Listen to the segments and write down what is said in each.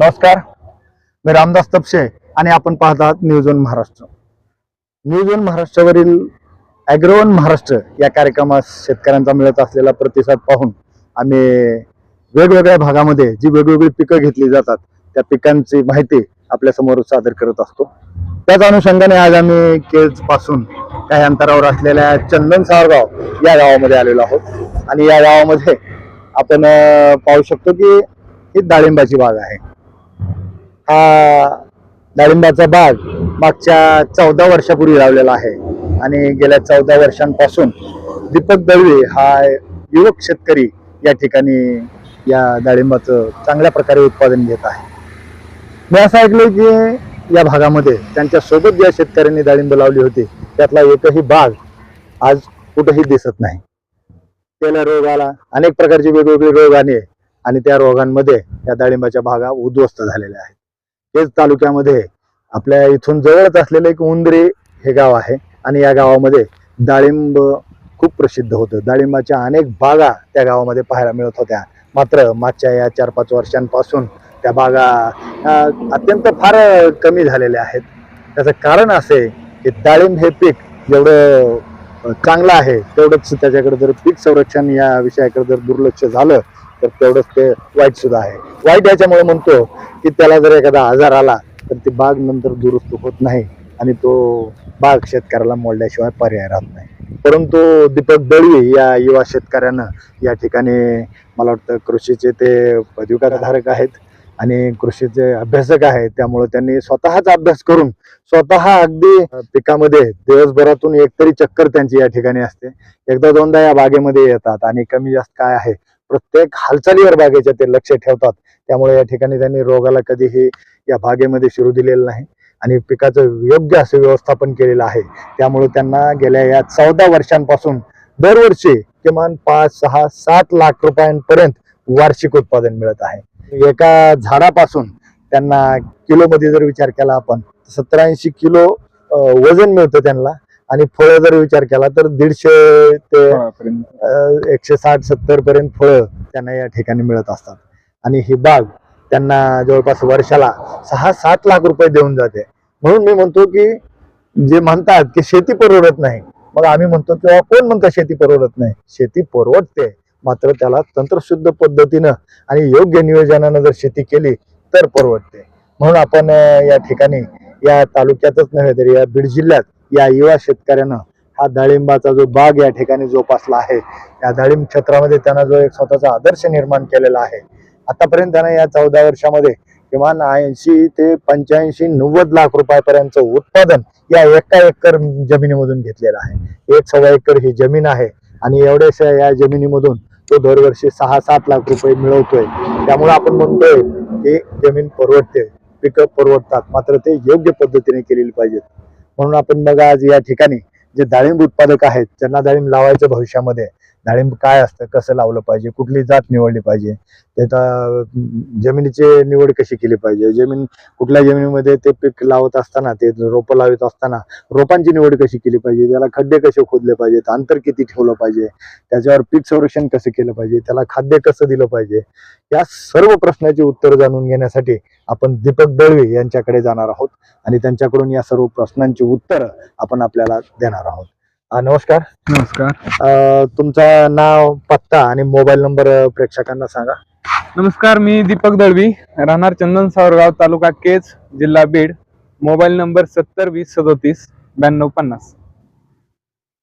नमस्कार. मी रामदास तपशे आणि आपण पाहत आहात news one Maharashtra news one महाराष्ट्रावरील Agrowon Maharashtra या कार्यक्रमास शेतकऱ्यांचा मिळत असलेला प्रतिसाद पाहून आम्ही वेगवेगळ्या भागामध्ये जी वेगवेगळी पिकं घेतली जातात त्या पिकांची माहिती आपल्यासमोर सादर करत असतो. त्याच अनुषंगाने आज आम्ही केजपासून काही अंतरावर असलेल्या चंदन सावरगाव या गावामध्ये आलेलो आहोत. आणि या गावामध्ये आपण पाहू शकतो की ही डाळिंबाची बाग आहे. हा डाळिंबाचा बाग मागच्या चौदा वर्षापूर्वी लावलेला आहे. आणि गेल्या चौदा वर्षांपासून दीपक दळवे हा युवक शेतकरी या ठिकाणी या डाळिंबाचं चांगल्या प्रकारे उत्पादन घेत आहे. मी असं ऐकलंय की या भागामध्ये त्यांच्यासोबत ज्या शेतकऱ्यांनी डाळिंब लावली होती त्यातला एकही बाग आज कुठेही दिसत नाही. त्याला रोग आला अनेक प्रकारचे वेगवेगळे रोग आले आणि त्या रोगांमध्ये या डाळिंबाच्या भागा उद्ध्वस्त झालेल्या आहेत. तेच तालुक्यामध्ये आपल्या इथून जवळच असलेलं एक उंदरी हे गाव आहे. आणि या गावामध्ये डाळिंब खूप प्रसिद्ध होतं. डाळिंबाच्या अनेक बागा त्या गावामध्ये पाहायला मिळत होत्या. मात्र मागच्या या चार पाच वर्षांपासून त्या बागा अत्यंत फार कमी झालेल्या आहेत. त्याचं कारण असे की डाळिंब हे पीक जेवढं चांगलं आहे तेवढंच त्याच्याकडे जर पीक संरक्षण या विषयाकडे जर दुर्लक्ष झालं तर तेवढंच ते वाईट सुद्धा आहे. वाईट याच्यामुळे म्हणतो की त्याला जर एखादा आजार आला तर ती बाग नंतर दुरुस्त होत नाही आणि तो बाग शेतकऱ्याला मोडल्याशिवाय पर्याय राहत नाही. परंतु दीपक दळवी या युवा शेतकऱ्यानं या ठिकाणी मला वाटतं कृषीचे ते पदविकाधारक आहेत आणि कृषीचे अभ्यासक आहेत. त्यामुळे त्यांनी स्वतःच अभ्यास करून स्वतः अगदी पिकामध्ये दिवसभरातून एकतरी चक्कर त्यांची या ठिकाणी असते. एकदा दोनदा या बागेमध्ये येतात आणि कमी जास्त काय आहे प्रत्येक हालचालीवर बागेच्या ते लक्ष ठेवतात. त्यामुळे या ठिकाणी त्यांनी रोगाला कधीही या बागेमध्ये शिरू दिलेलं नाही आणि पिकाचं योग्य असं व्यवस्थापन केलेलं आहे. त्यामुळे त्यांना गेल्या या चौदा वर्षांपासून दरवर्षी किमान पाच सहा सात लाख रुपयांपर्यंत वार्षिक उत्पादन मिळत आहे. एका झाडापासून त्यांना किलोमध्ये जर विचार केला आपण सत्तर ऐंशी किलो वजन मिळतं त्यांना. आणि फळं जर विचार केला तर दीडशे ते एकशे साठ सत्तर पर्यंत फळं त्यांना या ठिकाणी मिळत असतात. आणि ही बाग त्यांना जवळपास वर्षाला सहा सात लाख रुपये देऊन जाते. म्हणून मी म्हणतो की जे म्हणतात की शेती परवडत नाही मग आम्ही म्हणतो किंवा कोण म्हणतं शेती परवडत नाही? शेती परवडते. मात्र त्याला तंत्रशुद्ध पद्धतीनं आणि योग्य नियोजनानं जर शेती केली तर परवडते. म्हणून आपण या ठिकाणी या तालुक्यातच नव्हे तर या बीड जिल्ह्यात या युवा शेतकऱ्यानं हा डाळिंबाचा जो बाग या ठिकाणी जोपासला आहे या डाळिंब क्षेत्रामध्ये त्यांना जो एक स्वतःचा आदर्श निर्माण केलेला आहे. आतापर्यंत त्यानं या चौदा वर्षामध्ये किमान ऐंशी ते पंच्याऐंशी नव्वद लाख रुपयापर्यंतचं उत्पादन या एका एकर जमिनीमधून घेतलेलं आहे. एक सव्वा एकर ही जमीन आहे आणि एवढ्याशा या जमिनीमधून तो दरवर्षी सहा सात लाख रुपये मिळवतोय. त्यामुळे आपण म्हणतोय की जमीन परवडते पिकं परवडतात मात्र ते योग्य पद्धतीने केलेली पाहिजेत. म्हणून आपण बघा आज या ठिकाणी जे डाळिंब उत्पादक आहेत ज्यांना डाळिंब लावायचं भविष्यामध्ये डाळिंब काय असतं कसं लावलं पाहिजे कुठली जात निवडली पाहिजे त्याचा जमिनीची निवड कशी केली पाहिजे जमीन कुठल्या जमिनीमध्ये ते पीक लावत असताना ते रोपं लावत असताना रोपांची निवड कशी केली पाहिजे त्याला खड्डे कसे खोदले पाहिजेत अंतर किती ठेवलं पाहिजे त्याच्यावर पीक संरक्षण कसं केलं पाहिजे त्याला खाद्य कसं दिलं पाहिजे या सर्व प्रश्नाची उत्तर जाणून घेण्यासाठी आपण दीपक दळवे यांच्याकडे जाणार आहोत आणि त्यांच्याकडून या सर्व प्रश्नांची उत्तरं आपण आपल्याला देणार आहोत. अं, नमस्कार. नमस्कार. अं, तुमचं नाव पत्ता आणि मोबाईल नंबर अं, प्रेक्षकांना सांगा. नमस्कार मी दीपक दळवी. राहणार चंदन सावरगाव तालुका केज जिल्हा बीड. मोबाईल नंबर सत्तर वीस सदोतीस ब्याण्णव पन्नास.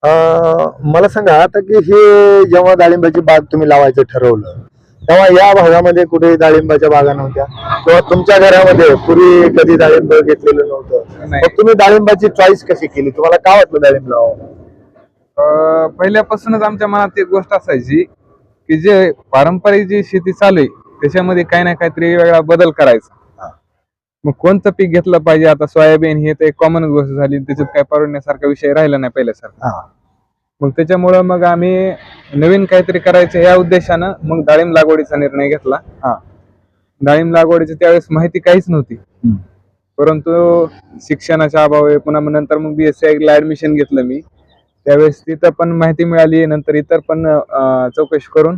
अं, मला सांगा आता की हे जेव्हा डाळिंबाची बाग तुम्ही लावायचं ठरवलं तेव्हा या भागामध्ये कुठेही डाळिंबाच्या बागा नव्हत्या? किंवा तुमच्या घरामध्ये पूर्वी कधी डाळिंब घेतलेलं नव्हतं? नाही. मग तुम्ही डाळिंबाची चॉईस कशी केली? तुम्हाला काय वाटलं डाळिंब लावावं अं, पहिल्यापासूनच आमच्या मनात एक गोष्ट असायची की जे पारंपरिक जी शेती चालू आहे त्याच्यामध्ये काही ना काहीतरी वेगळा बदल करायचा. मग कोणतं पीक घेतलं पाहिजे? आता सोयाबीन हे तर एक कॉमन गोष्ट झाली त्याच्यात काय परवडण्यासारखा विषय राहिला नाही पहिल्यासारखा. मग त्याच्यामुळं मग आम्ही नवीन काहीतरी करायचं या उद्देशानं मग डाळिंब लागवडीचा निर्णय घेतला. डाळिंब लागवडीची त्यावेळेस माहिती काहीच नव्हती. परंतु शिक्षणाच्या अभावी पुन्हा मग नंतर मग बीएससी ला ऍडमिशन घेतलं मी. त्यावेळेस तिथं पण माहिती मिळाली नंतर इतर पण अं, चौकशी करून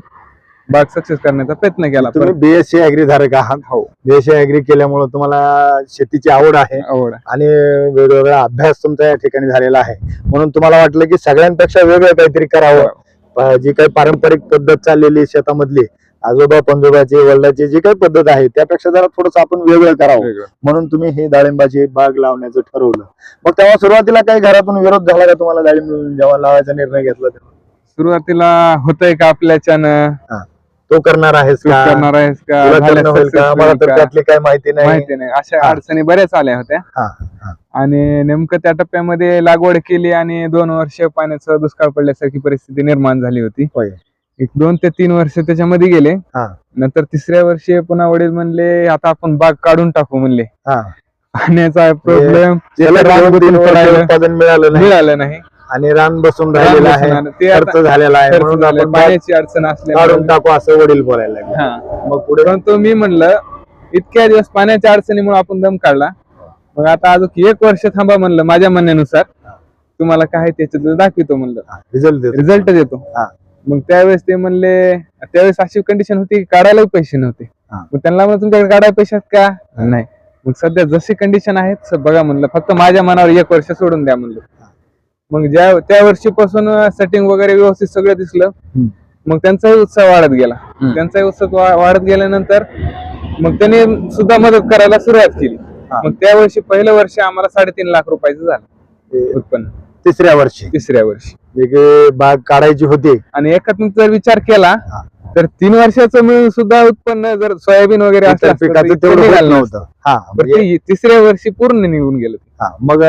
बाग सक्सेस करण्याचा प्रयत्न केला. तुम्ही बीएससी अॅग्री धारक आहात हो. बीएससी अॅग्री केल्यामुळे तुम्हाला शेतीची आवड आहे आवड आहे. आणि वेगवेगळा अभ्यास तुमचा या ठिकाणी झालेला आहे. म्हणून तुम्हाला वाटलं की सगळ्यांपेक्षा वेगळं काहीतरी करावं. प- जी काही पारंपरिक पद्धत चाललेली आहे शेतामधली आजोबा पंजोबाची वडिलाची जी काही पद्धत आहे त्यापेक्षा जरा थोडस आपण वेगळं करावं. म्हणून तुम्ही हे डाळिंबाची बाग लावण्याचं ठरवलं मग तेव्हा सुरुवातीला काही घरातून विरोध झाला का तुम्हाला डाळिंब जेव्हा लावायचा निर्णय घेतला तेव्हा? सुरुवातीला होतंय का आपल्याच्यानं तो करणार आहेस करणार आहेस का मला तर? त्यातली काही माहिती नाही माहिती नाही अशा. अडचणी बऱ्याच आल्या होत्या. आणि नेमकं त्या टप्प्यामध्ये लागवड केली आणि दोन वर्ष पाण्याचं दुष्काळ पडल्यासारखी परिस्थिती निर्माण झाली होती. एक दोन ते तीन वर्ष त्याच्यामध्ये गेले. हा. नंतर तिसऱ्या वर्षी पुन्हा वडील म्हणले आता आपण बाग काढून टाकू म्हणले. हा. पाण्याचा प्रॉब्लेम त्याला रान वर्ष पडायला उत्पादन मिळालं नाही. मिळालं नाही. आणि रान बसून राहिलेलं आहे ते आता खर्च झालेला आहे खर्च म्हणून आपण बाग पाण्याची अडचण काढून असल्यामुळे टाकू असं वडील बोलायला लागले. हा. मग पुढे? परंतु मी म्हणलं इतक्या दिवस पाण्याच्या अडचणीमुळे आपण दम काढला. मग आता अजून एक वर्ष थांबा म्हणलं माझ्या म्हणण्यानुसार. तुम्हाला काय त्याच्यात दाखवितो म्हणलं. रिझल्ट देतो. रिझल्ट देतो. हा. मग त्यावेळेस ते म्हणले त्यावेळेस अशी कंडिशन होती की काढायला पैसे नव्हते. हा. मग त्यांना म्हणलं तुमच्याकडे काढायला पैसे आहेत का? नाही. मग सध्या जशी कंडिशन आहे तसं बघा म्हणलं फक्त माझ्या मनावर एक वर्ष सोडून द्या म्हणलं. मग ज्या त्या वर्षीपासून सेटिंग वगैरे व्यवस्थित सगळं दिसलं हम्म. मग त्यांचाही उत्साह वाढत गेला. हम्म. त्यांचाही उत्साह वा- वाढत गेल्यानंतर मग त्यांनी सुद्धा मदत करायला सुरुवात केली. हा. मग त्या वर्षी पहिलं वर्ष आम्हाला साडेतीन लाख रुपयाचं झालं उत्पन्न. तिसऱ्या वर्षी. तिसऱ्या वर्षी. जे काही बाग काढायची होती. आणि एकात्मिक जर विचार केला. तर तीन वर्षाचं मिळून सुद्धा उत्पन्न जर सोयाबीन वगैरे असलं इतर असतं तर पिकाचं तेवढं नव्हतं. हा म्हणजे तिसऱ्या वर्षी पूर्ण निघून गेलं हा, मग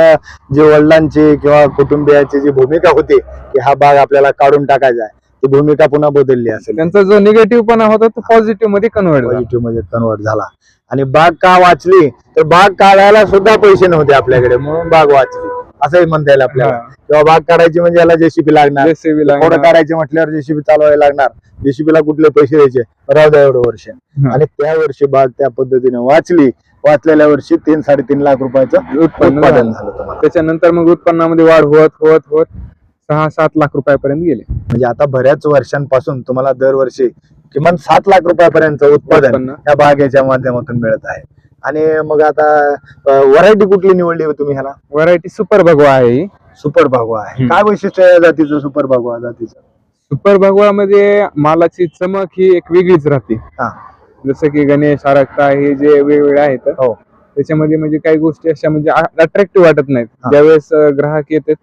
जे वडिलांची किंवा कुटुंबियाची जी भूमिका होती की हा बाग आपल्याला काढून टाकायचा आहे ती भूमिका पुन्हा बदलली असेल. त्यांचा जो निगेटिव्ह पणा होता तो पॉझिटिव्हमध्ये कन्वर्ट पॉझिटिव्हमध्ये कन्वर्ट झाला. आणि बाग का वाचली? तर बाग काढायला सुद्धा पैसे नव्हते आपल्याकडे म्हणून बाग वाचली. असंही म्हणता येईल आपल्याला. किंवा बाग काढायची म्हणजे याला जेसीबी लागणार. थोडं लागणार. काढायचे म्हटल्यावर जेसीबी चालवायला लागणार. जेसीबी ला कुठले पैसे द्यायचे? राहू द्या एवढं वर्ष. आणि त्या वर्षी बाग त्या पद्धतीने वाचली. वाचलेल्या वर्षी तीन साडेतीन लाख रुपयाचं उत्पन्न झालं. त्याच्यानंतर मग उत्पन्नामध्ये वाढ होत होत होत सहा सात लाख रुपयापर्यंत गेले. म्हणजे आता बऱ्याच वर्षांपासून तुम्हाला दरवर्षी किमान सात लाख रुपयापर्यंत उत्पादन या बागेच्या माध्यमातून मिळत आहे. आणि मग आता व्हरायटी कुठली निवडली हो तुम्ही ह्याला व्हरायटी सुपर भगवा आहे ही सुपर भागवा आहे हम्म. काय वैशिष्ट्य आहे या जातीचं सुपर भागवा जातीचं सुपर भगवा मध्ये मालाची चमक ही एक वेगळीच राहते हा. जसं की गणेश आरक्ता हे जे वेगवेगळे आहेत हो. त्याच्यामध्ये म्हणजे काही गोष्टी अशा म्हणजे अट्रॅक्टिव्ह वाटत नाहीत हा. ज्यावेळेस अं, ग्राहक येतात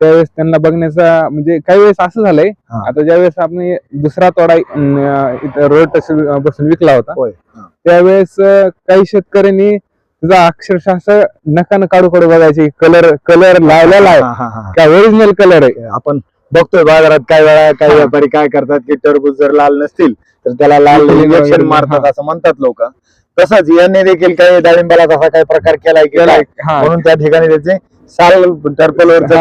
त्यावेळेस त्यांना बघण्याचा म्हणजे काही वेळेस असं झालंय. आता ज्यावेळेस आपण दुसरा तोडा इथं रोड बसून विकला होता. त्यावेळेस काही शेतकऱ्यांनी तुझा अक्षरशः असं नकानं काढू काढू बघायचे कलर कलर लावलेला आहे हा, हा, हा. का ओरिजिनल कलर आहे आपण बघतोय बाजारात काय वेळा काही. व्यापारी काय करतात की टरबूज जर लाल नसतील तर त्याला लाल इंजेक्शन मारतात. असं म्हणतात लोक तसंच यांनी देखील काही डाळिंबाला तसा काही प्रकार केलाय काय म्हणून त्या ठिकाणी त्याचे साल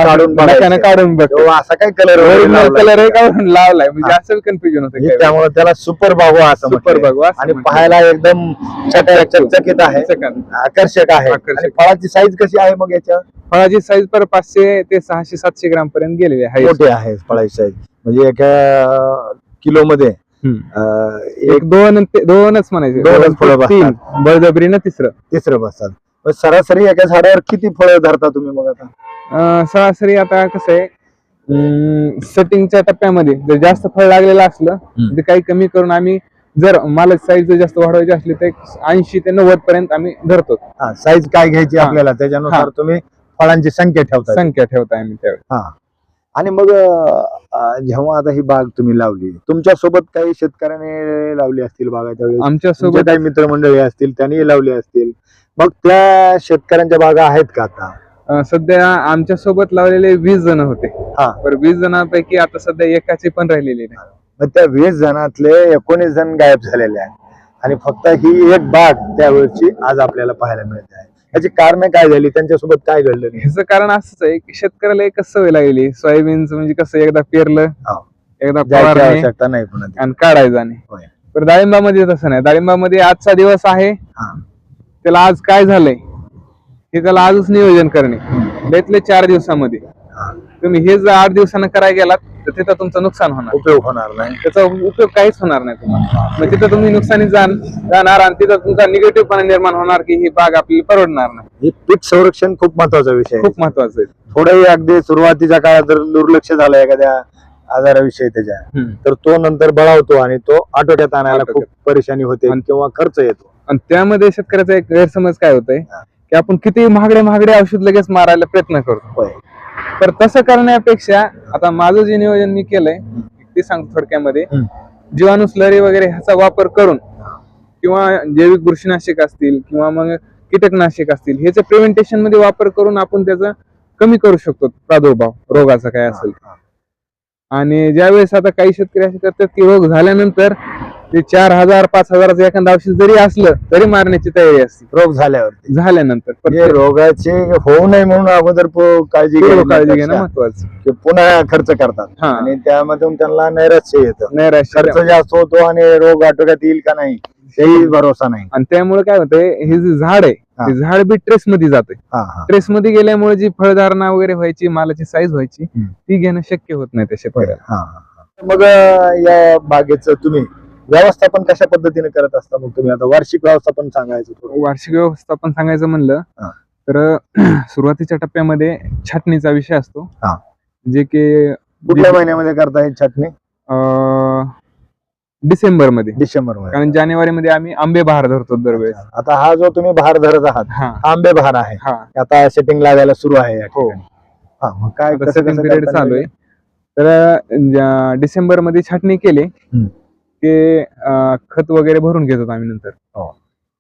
काढून नकानं बघायचे. काढून बघ. तेव्हा असा काय कलर ओरिजिनल कलर आहे का? म्हणून लावलाय. म्हणजे असं कन्फ्युजन होतं. त्यामुळे त्याला सुपर भागवा असं सुपर म्हटलंय. असं आणि. पाहायला एकदम चकचकीत आहे. आकर्षक आहे. आकर्षक. आणि फळाची साईज कशी आहे मग याच्या फळाची साईज पर पाचशे ते सहाशे सातशे ग्राम पर्यंत गेलेली आहे. मोठी आहे फळाची साईज म्हणजे एका किलो मध्ये अं, एक एक दोन ते- दोनच म्हणायचे. दोनच दोन ते फळं तीन. बळजबरीनं तिसरं. तिसरं बसतात. सरासरी एका झाडावर किती फळं धरता तुम्ही मग आता? अं, सरासरी आता कसं आहे सेटिंगच्या टप्प्यामध्ये जर जास्त फळ लागलेलं असलं तर काही कमी करून आम्ही जर मालाची साईज जास्त वाढवायची असली तर ऐंशी ते नव्वद पर्यंत आम्ही धरतो. हा साईज काय घ्यायची हा. आपल्याला? त्याच्यानुसार हा. तुम्ही फळांची संख्या ठेवता संख्या ठेवता आम्ही त्यावेळी. हा. आणि मग अं, जेव्हा आता ही बाग तुम्ही लावली तुमच्यासोबत काही शेतकऱ्याने लावली असतील बागा त्यावेळेस आमच्या तुमचे सोबत काही मित्रमंडळी असतील त्यांनी लावले असतील. मग त्या शेतकऱ्यांच्या बागा आहेत का आता? अं, सध्या आमच्यासोबत लावलेले वीस जण होते. हा. तर वीस जणांपैकी आता सध्या एकाची पण राहिलेली नाही. मग त्या वीस जणातले एकोणीस जण गायब झालेले आहेत. आणि फक्त ही एक बाग त्यावेळची आज आपल्याला पाहायला मिळते आहे. याची कारण काय झाली? त्यांच्यासोबत काय घडलं नाही ह्याचं कारण असंच आहे की शेतकऱ्याला एकच सवय लागलेली सोयाबीनचं म्हणजे कसं एकदा पेरलं हो. एकदा जायची फवारणी आवश्यकता नाही पुन्हा. आणि काढायचं नाही होय. डाळिंबामध्ये तसं नाही. डाळिंबामध्ये आजचा दिवस आहे. हा. त्याला आज काय झालंय? हे त्याला आजच नियोजन करणे. त्यातले चार दिवसामध्ये. तुम्ही हे जर आठ दिवसानं करायला गेलात तर तिथं तुमचं नुकसान होणार. उपयोग होणार नाही. त्याचा उपयोग काहीच होणार नाही तुम्हाला. मग तिथं तुम्ही नुकसानी जाण जाणार आणि तिथं तुमचा निगेटिव्ह पणा निर्माण होणार की ही बाग आपल्याला परवडणार नाही. हे पीक संरक्षण खूप महत्त्वाचा विषय खूप महत्वाचं आहे. थोडंही अगदी सुरुवातीच्या काळात जर दुर्लक्ष झालं एखाद्या आजाराविषयी त्याच्या. तर तो नंतर बळावतो आणि तो आटोक्यात आणायला खूप. परेशानी होते आणि- किंवा खर्च येतो. आणि त्यामध्ये शेतकऱ्याचा एक गैरसमज काय होतंय? की आपण किती महागडे महागडे औषध लगेच मारायला प्रयत्न करतो. तर तसं करण्यापेक्षा आता माझं जे नियोजन मी केलंय ते सांगतो थोडक्यामध्ये. जीवाणू स्लरी वगैरे ह्याचा वापर करून किंवा जैविक बुरशीनाशक असतील किंवा मग कीटकनाशक असतील ह्याचे प्रिव्हेंटेशनमध्ये वापर करून आपण त्याचा कमी करू शकतो प्रादुर्भाव रोगाचा काय असेल. आणि ज्यावेळेस आता काही शेतकरी असे करतात की रोग झाल्यानंतर ते चार हजार पाच हजाराचं एखादं औषध जरी असलं तरी मारण्याची तयारी असते. रोग झाल्यावरती. झाल्यानंतर. म्हणजे रोगाचे होऊ नये म्हणून अगोदर पो- काळजी पूर्व घेण्यापेक्षा काळजी घेणं महत्वाचं की पुन्हा खर्च करतात. हा. आणि त्यामधून त्यांना नैराश्य येतं. नैराश्य खर्च जास्त होतो आणि रोग आटोक्यात येईल का नाही तेही भरोसा नाही. आणि त्यामुळे काय होतंय हे जे झाड आहे हा. ते झाड बी ट्रेस मध्ये जाते हा हा. ट्रेस मध्ये गेल्यामुळे जी फळधारणा वगैरे व्हायची मालाची साईज व्हायची हम्म. ती घेणं शक्य होत नाही त्या शेतकऱ्याला. हा, हा, हा. मग अं, या बागेचं तुम्ही व्यवस्थापन कशा पद्धतीने करत असता मग तुम्ही? आता वार्षिक व्यवस्थापन सांगायचं थोडं. वार्षिक व्यवस्थापन सांगायचं म्हणलं हा. तर सुरुवातीच्या टप्प्यामध्ये छाटणीचा विषय असतो. हा. जे की कुठल्या महिन्यामध्ये करता ही छाटणी? डिसेंबरमध्ये डिसेंबरमध्ये कारण जानेवारी मध्ये आम्ही आंबे बहार धरतो दरवेळेस. आता हा जो तुम्ही बहार धरत आहात हा. हा आंबे बहार आहे. हा. आता सेटिंग लागायला सुरू आहे या हो. ठिकाणी. हा मग काय आता कसं करता चालू आहे. येईल? तर डिसेंबरमध्ये छाटणी केली हम्म. की अं, खत वगैरे भरून घेतो आम्ही नंतर हो.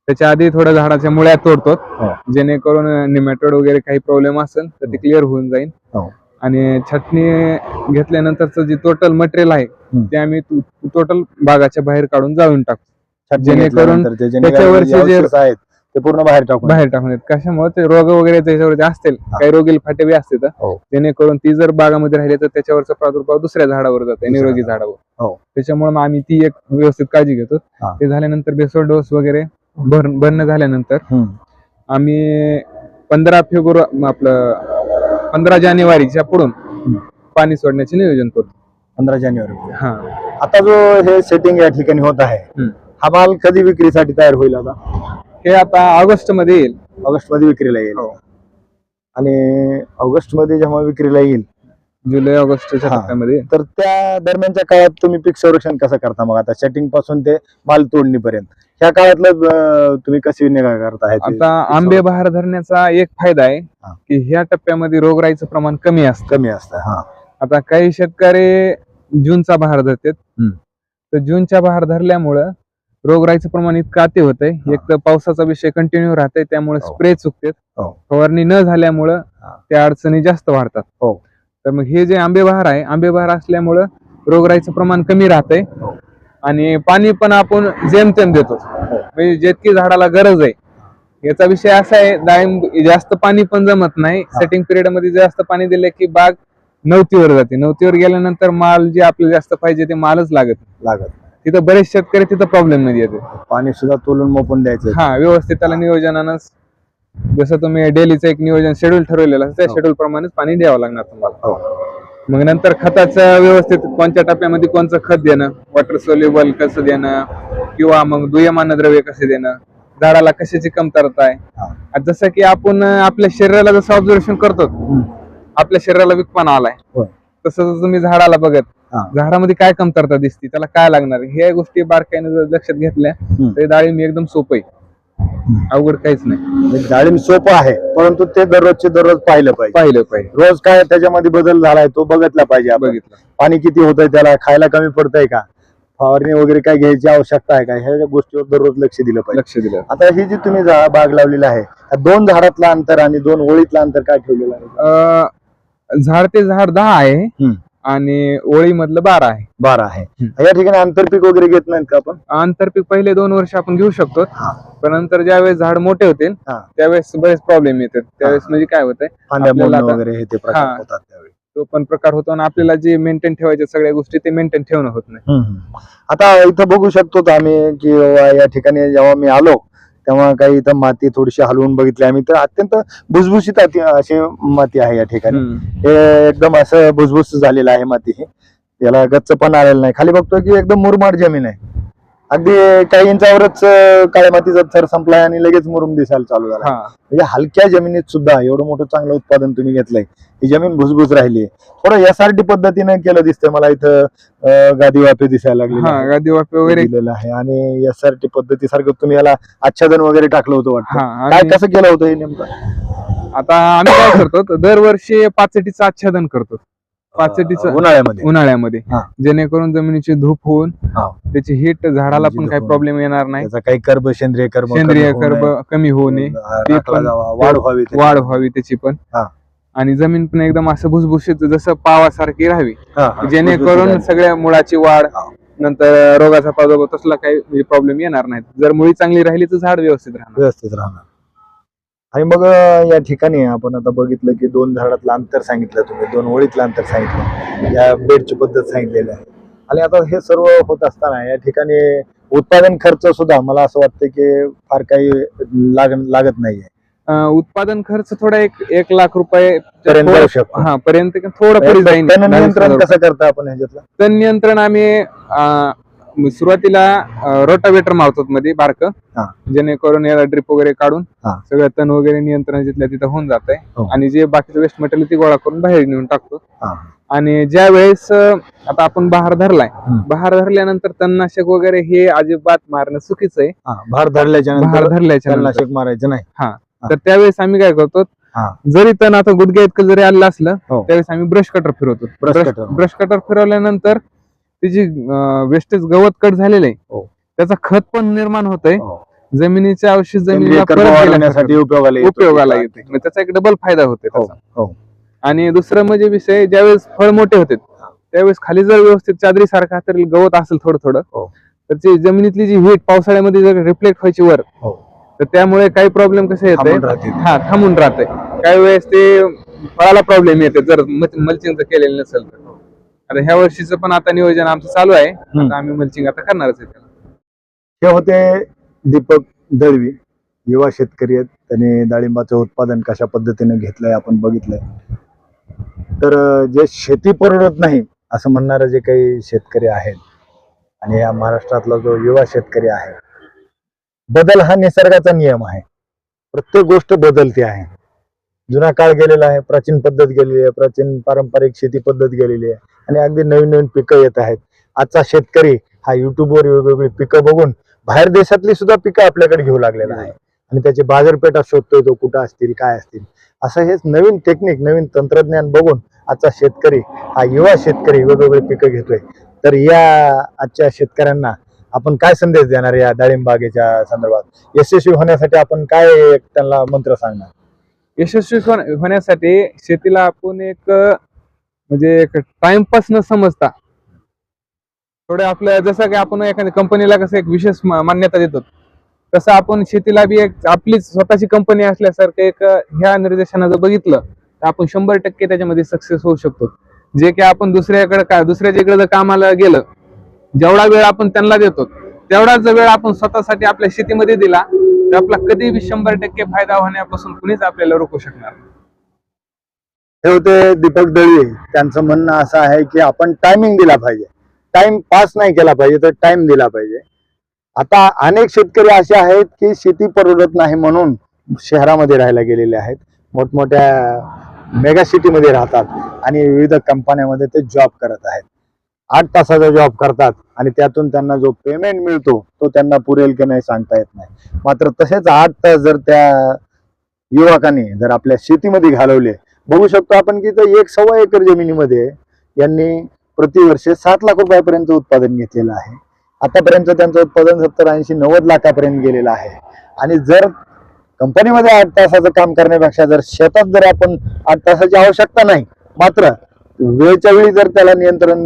त्याच्या आधी थोड्या झाडाच्या मुळ्या तोडतो हो. जेणेकरून निमॅटोड वगैरे काही प्रॉब्लेम असेल तर ते क्लिअर होऊन जाईल हो. आणि छाटणी घेतल्यानंतरचं जे टोटल मटेरियल आहे हम्म. ते आम्ही टोटल बागाच्या बाहेर काढून जाळून टाकतो छाटणी जेणेकरून घेतल्यानंतर ते त्याच्यावरचे जे- आहेत ते पूर्ण बाहेर टाकून बाहेर टाकून देत कशामुळे ते रोग वगैरे त्याच्यावरती असतील काही रोगील फाटे बी असतील हो. जेणेकरून ती जर बागामध्ये राहिली तर त्याच्यावरचा प्रादुर्भाव दुसऱ्या झाडावर जाते दुसऱ्या निरोगी झाडावर. झाडावर हो. त्याच्यामुळे मग आम्ही ती एक व्यवस्थित काळजी घेतो हा. ते झाल्यानंतर बेसोड डोस वगैरे भर भरणं झाल्यानंतर हम्म. आम्ही पंधरा फेब्रुवारी आपलं पंधरा जानेवारीच्या पुढून पाणी सोडण्याचे नियोजन करतो पंधरा जानेवारी हा आता जो हे सेटिंग या ठिकाणी होत आहे हम्म. हा माल कधी विक्रीसाठी तयार होईल आता हे आता ऑगस्टमध्ये येईल ऑगस्टमध्ये विक्रीला येईल हो. आणि ऑगस्टमध्ये जेव्हा विक्रीला येईल जुलै ऑगस्टच्या हा. टप्प्यामध्ये तर त्या दरम्यानच्या काळात तुम्ही पीक संरक्षण कसं करता मग आता सेटिंगपासून ते माल तोडणीपर्यंत ह्या काळातलं अं, तुम्ही कशी निगा करता ह्याची? आता आंबे बहार धरण्याचा एक फायदा आहे हा. की ह्या टप्प्यामध्ये रोगराईचं प्रमाण कमी असतं कमी असतं हा आता काही शेतकरी जूनचा बहार धरतात हम्म. तर जूनच्या बहार धरल्यामुळं रोगराईचं प्रमाण इतकं अति होतंय हा. एक तर पावसाचा विषय कंटिन्यू राहतोय त्यामुळे हो. स्प्रे चुकतात हो. फवारणी न झाल्यामुळं हा. त्या अडचणी जास्त वाढतात हो. तर मग हे जे आंबे बहार आहे आंबे बहार असल्यामुळं रोगराईचं प्रमाण कमी राहतंय हो. आणि पाणी पण आपण जेमतेम देतो म्हणजे जितकी झाडाला गरज आहे याचा विषय असा आहे डाळिंब जास्त पाणी पण जमत नाही हा. सेटिंग पिरियडमध्ये जास्त पाणी दिलं की बाग नवतीवर जाते नवतीवर गेल्यानंतर माल जे आपल्याला जास्त पाहिजे ते मालच लागत. लागत तिथं बरेच शेतकरी तिथं प्रॉब्लेममध्ये येते पाणी सुद्धा तोलून मोपून द्यायचं हा व्यवस्थित त्याला नियोजनानं जसं तुम्ही डेलीचं एक नियोजन शेड्यूल ठरवलेलं असतं त्या हो. शेड्यूल प्रमाणेच पाणी द्यावं लागणार तुम्हाला हो. मग नंतर खताचं व्यवस्थित कोणत्या टप्प्यामध्ये कोणचं खत देणं वॉटर सोल्युबल कसं देणं किंवा मग दुय्यमान द्रव्य कसे देणं झाडाला कशाची कमतरता आहे हा. जसं की आपण आपल्या शरीराला जसं ऑब्झर्वेशन करतो. आपल्या शरीराला विकपणा आलाय. तसं तुम्ही झाडाला बघत झाडामध्ये काय कमतरता दिसते त्याला काय लागणार? ह्या गोष्टी बारकाईने जर लक्षात घेतल्या. तर डाळिंब एकदम सोपं आहे. अवघड काहीच नाही. म्हणजे डाळिंब सोपं आहे परंतु ते दररोजचे दररोज पाहिलं पाहिजे. पाहिलं पाहिजे. रोज काय त्याच्यामध्ये बदल झालाय तो बघितला पाहिजे बघितलं. पाणी किती होतंय त्याला खायला कमी पडतंय का? फवारणी वगैरे काय घ्यायची आवश्यकता आहे का? ह्या गोष्टीवर दररोज लक्ष दिलं पाहिजे. लक्ष दिलं. आता ही जी तुम्ही बाग लावलेली आहे दोन झाडातलं अंतर आणि दोन ओळीतलं अंतर काय ठेवलेलं आहे? झाड ते झाड दहा आहे. आणि ओळी मधलं बारा आहे बारा आहे. या ठिकाणी आंतरपीक वगैरे घेत नाहीत का आपण आंतरपीक पहिले दोन वर्ष आपण घेऊ शकतो हा. पण नंतर ज्यावेळेस झाड मोठे होतील हा. त्यावेळेस बरेच प्रॉब्लेम येतात त्यावेळेस म्हणजे काय होतंय फांद्या आपल्याला मोडणं आता- वगैरे हे ते प्रकार हा. होतात त्यावेळी तो पण प्रकार होतो आणि आपल्याला जे मेंटेन ठेवायचे सगळ्या गोष्टी ते मेंटेन ठेवणं होत नाही हम्म. आता इथं बघू शकतो आम्ही की या ठिकाणी जेव्हा मी आलो तेव्हा काही इथं माती थोडीशी हलवून बघितली आम्ही. तर अत्यंत भुसभुशीत अशी माती आहे या ठिकाणी. हे एकदम असं भुसभुस झालेलं आहे माती ही. याला गच्च पण आलेलं नाही. खाली बघतोय की एकदम मुरमाड जमीन आहे. अगदी काही इंचावरच काळ्या मातीचा थर संपलाय आणि लगेच मुरुम दिसायला चालू झाला हा. म्हणजे हलक्या जमिनीत सुद्धा एवढं मोठं चांगलं उत्पादन तुम्ही घेतलंय ही जमीन भुसभुस राहिली थोडं एसआरटी पद्धतीने केलं दिसतंय मला इथं गादी वाफे दिसायला लागले गादी वाफे वगैरे. दिलेलं आहे. आणि एसआरटी पद्धतीसारखं तुम्ही याला आच्छादन वगैरे टाकलं होतं वाटतं. काय कसं केलं होतं हे नेमकं? आता आम्ही काय करतो दरवर्षी पाचटीचं आच्छादन करतो. पाचटीचं उन्हाळ्यामध्ये उन्हाळ्यामध्ये हा. जेणेकरून जमिनीची धूप होऊन हा. त्याची हिट झाडाला पण काही. प्रॉब्लेम येणार नाही त्याचा काही कर्ब सेंद्रिय कर्ब सेंद्रिय कर्ब. कमी होऊ नये अं, ते राखला पण- जावा, वाढ व्हावी त्याची. वाढ व्हावी त्याची पण हा. आणि जमीन पण एकदम असं भुसभुशीत जसं पावासारखी राहावी हा, हा. जेणेकरून सगळ्या मुळाची वाढ हा. नंतर रोगाचा प्रादुर्भाव तसला काही प्रॉब्लेम येणार नाही जर मुळी चांगली राहिली तर झाड व्यवस्थित राहणार व्यवस्थित राहणार आणि मग या ठिकाणी आपण आता बघितलं की दोन झाडातलं अंतर सांगितलं तुम्ही दोन ओळीतलं अंतर सांगितलं या बेडची पद्धत सांगितलेली आहे. आणि आता हे सर्व होत असताना या ठिकाणी उत्पादन खर्च सुद्धा मला असं वाटतं की फार काही लाग लागत नाहीये. उत्पादन खर्च थोडा एक एक लाख रुपये पर्यंत हा पर्यंत थोडं दहा-वीस नियंत्रण कसं करता आपण ह्याच्यातलं? तण नियंत्रण आम्ही सुरुवातीला रोटावेटर मारतो मध्ये बारक हा. जेणेकरून याला ड्रिप वगैरे काढून हा. सगळं तण वगैरे नियंत्रण जिथल्या तिथं होऊन जात हो. आणि जे बाकीचं वेस्ट मटेरियल ते गोळा करून बाहेर नेऊन टाकतो हा. आणि ज्या वेळेस अं, आता आपण बहार धरलाय हम्म. बहार धरल्यानंतर तणनाशक वगैरे हे अजिबात मारणं चुकीचं आहे हा, भार धरल्याच्या बहार नंतर धरल्याच्या नंतर. तणनाशक मारायचं नाही तर त्यावेळेस आम्ही काय करतो हा. जरी तण आता गुडघ्या इतकं जरी आलेलं असलं हो. त्यावेळेस आम्ही ब्रश कटर फिरवतो. ब्रश कटर फिरवल्यानंतर त्याची वेस्टेज गवत कट झालेलं आहे हो. त्याचा खत पण निर्माण होतंय हो. जमिनीच्या अवशेष जमिनीला उपयोगाला येतो. मग त्याचा एक डबल फायदा होते हो. आणि दुसरं म्हणजे विषय ज्यावेळेस फळ मोठे होते त्यावेळेस खाली जर व्यवस्थित चादरी सारखा तरी गवत असेल थोडं थोडं. तर ती जमिनीतली जी हीट पावसाळ्यामध्ये जर रिफ्लेक्ट व्हायची वर. तर त्यामुळे काही प्रॉब्लेम कसे येते. हा थांबून राहते काही वेळेस ते फळाला प्रॉब्लेम येते जर मल्चिंग केलेलं नसेल तर आता ह्या वर्षीचं पण आता नियोजन आमचं चालू आहे. आता आम्ही मल्चिंग आता करणारच आहे त्याला. हे होते दीपक दळवी युवा शेतकरी आहेत. त्यांनी डाळिंबाचं उत्पादन कशा पद्धतीने घेतलंय आपण बघितलंय. तर जे शेती परवडत नाही असं म्हणणारे जे काही शेतकरी आहेत आणि या महाराष्ट्रातला जो युवा शेतकरी आहे बदल हा निसर्गाचा नियम आहे. प्रत्येक गोष्ट बदलते आहे. जुना काळ गेलेला आहे प्राचीन पद्धत गेलेली आहे प्राचीन पारंपरिक शेती पद्धत गेलेली आहे. आणि अगदी नवीन नवीन पिकं येत आहेत. आजचा शेतकरी हा युट्यूबवर वेगवेगळी पिकं बघून बाहेर देशातली सुद्धा पिकं आपल्याकडे घेऊ लागलेला आहे. आणि त्याची बाजारपेठा शोधतोय तो कुठं असतील काय असतील. असं हेच नवीन टेक्निक नवीन तंत्रज्ञान बघून आजचा शेतकरी हा युवा शेतकरी वेगवेगळी पिकं घेतोय. तर या आजच्या शेतकऱ्यांना आपण काय संदेश देणार या डाळिंबागेच्या संदर्भात? यशस्वी होण्यासाठी आपण काय त्यांना मंत्र सांगणार? यशस्वी होण्यासाठी शेतीला आपण एक म्हणजे एक टाइमपास न समजता. थोडं आपलं जसं की आपण एखाद्या कंपनीला कसं एक विशेष मान्यता देतो. तसं आपण शेतीला बी एक आपलीच स्वतःची कंपनी असल्यासारखं एक ह्या निर्देशानं जर बघितलं तर आपण शंभर टक्के त्याच्यामध्ये सक्सेस होऊ शकतो. जे की आपण दुसऱ्याकडे का दुसऱ्याच्या इकडे जर कामाला गेलं जेवढा वेळ आपण त्यांना देतो तेवढाच वेळ आपण स्वतःसाठी आपल्या शेतीमध्ये दिला तर आपला कधी बी शंभर टक्के फायदा होण्यापासून कुणीच आपल्याला रोखू शकणार नाही. हे होते दीपक दळवी. त्यांचं म्हणणं असं आहे की आपण टायमिंग दिला पाहिजे. टाइम पास नाही केला पाहिजे तर टाइम दिला पाहिजे. आता अनेक शेतकरी असे आहेत की शेती परवडत नाही म्हणून शहरामध्ये राहायला गेलेले आहेत. मोठमोठ्या मेगा सिटीमध्ये राहतात आणि विविध कंपन्यामध्ये ते जॉब करत आहेत. आठ तासाचा जॉब करतात आणि त्यातून त्यांना जो पेमेंट मिळतो तो त्यांना पुरेल की नाही सांगता येत नाही. मात्र तसेच आठ तास जर त्या युवकांनी जर आपल्या शेतीमध्ये घालवले बघू शकतो आपण की इथं एक सव्वा एकर जमिनीमध्ये यांनी प्रतिवर्षे सात लाख रुपयापर्यंत उत्पादन घेतलेलं आहे. आतापर्यंत त्यांचं उत्पादन सत्तर ऐंशी नव्वद लाखापर्यंत गेलेलं आहे. आणि जर कंपनीमध्ये आठ तासाचं काम करण्यापेक्षा जर शेतात जर आपण आठ तासाची आवश्यकता नाही मात्र वेळच्या वेळी जर त्याला नियंत्रण.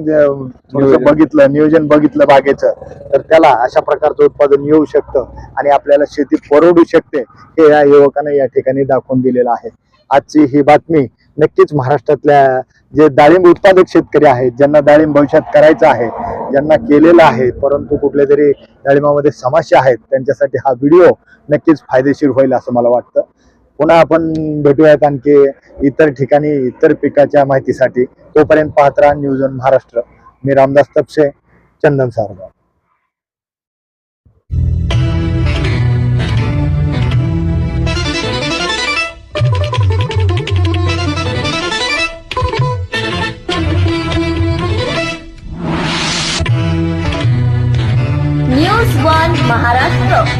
बघितलं नियोजन बघितलं बागेचं तर त्याला अशा प्रकारचं उत्पादन येऊ शकतं. आणि आपल्याला शेती परवडू शकते हे या युवकांना या ठिकाणी दाखवून दिलेलं आहे. आजची ही बातमी नक्कीच महाराष्ट्रातल्या जे डाळिंब उत्पादक शेतकरी आहेत ज्यांना डाळिंब भविष्यात करायचं आहे ज्यांना केलेलं आहे परंतु कुठल्या तरी डाळिंबामध्ये समस्या आहेत त्यांच्यासाठी हा व्हिडिओ नक्कीच फायदेशीर होईल असं मला वाटतं. पुन्हा आपण भेटूयात आणखी इतर ठिकाणी इतर पिकाच्या माहितीसाठी. तोपर्यंत पाहत राहा न्यूज ऑन महाराष्ट्र. मी Ramdas Tapshe Chandan Sargaon. News one Maharashtra